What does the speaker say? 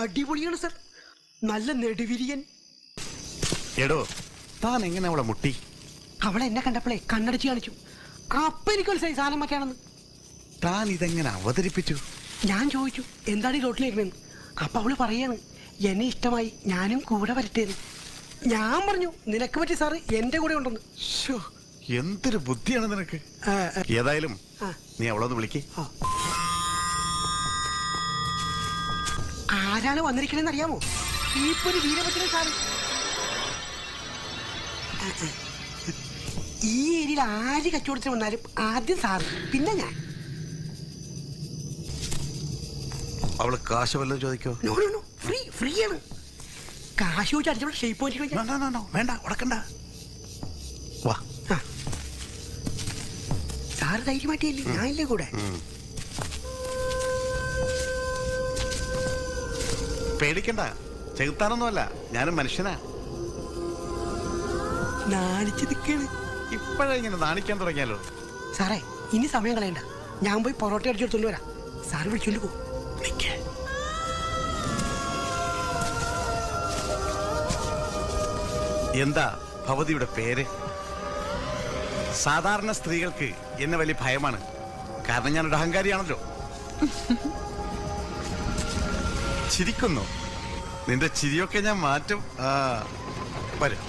അടിപൊളിയാണ് സർ. നല്ല നെടുവിരിയൻ. എടോ താൻ എങ്ങനെ അവളെ മുട്ടി? അവളെ എന്നെ കണ്ടപ്പോഴേ കണ്ണടിച്ച് കാണിച്ചു. അപ്പൊ എനിക്കൊരു മനസ്സിലായി സാധനം മറ്റാണെന്ന് താൻ ഇതെങ്ങനെ അവതരിപ്പിച്ചു? ഞാൻ ചോദിച്ചു എന്താണ് ഈ റോട്ടിലിരുന്നെന്ന് അപ്പൊ അവൾ പറയാണ് എന്നെ ഇഷ്ടമായി ഞാനും കൂടെ വരട്ടേന്ന് ഞാൻ പറഞ്ഞു നിനക്ക് പറ്റി സാറ് എന്റെ കൂടെ ഉണ്ടെന്ന്. എന്തൊരു ബുദ്ധിയാണ് നിനക്ക്? ഏതായാലും. നീ അവളൊന്ന് വിളിക്ക്. ആരാണ് വന്നിരിക്കണെന്ന് അറിയാമോ ഇപ്പൊ ഒരു വീരഭദ്രൻ സാറ്. ഈ ഏരിയയിൽ ആര് കച്ചവടത്തിന് വന്നാലും ആദ്യം സാറ് പിന്നെ ഞാൻ. അവൾ കാശ് വല്ലതും ചോദിക്കോ? No no no free free ആണ്. കാശ് ചോദിച്ചാൽ അടിച്ചവിടെ ഷേപ്പ് നോ, വേണ്ട ഉടക്കണ്ട. വാ. സാറ് ധൈര്യമായിട്ടില്ലേ? ഞാനില്ലേ കൂടെ? പേടിക്കണ്ട. ചെകുത്താനൊന്നുമല്ല ഞാനും മനുഷ്യനാ. ഇപ്പോഴെങ്ങനെ നിൽക്കാണ് ഇപ്പോഴേ ഇങ്ങനെ നാണിക്കാൻ തുടങ്ങിയാലോ? സാറേ ഇനി സമയം കളയണ്ട. ഞാൻ പോയി പൊറോട്ട അടിച്ചെടുത്തോണ്ട് വരാം. സാറ് വിളിച്ചോണ്ട് പോകും എന്താ ഭവതിയുടെ പേര്? സാധാരണ സ്ത്രീകൾക്ക് എന്നെ വലിയ ഭയമാണ്. കാരണം ഞാനൊരു അഹങ്കാരിയാണല്ലോ. ചിരിക്കുന്നു. നിന്റെ ചിരിയൊക്കെ ഞാൻ മാറ്റും. ആ വരും.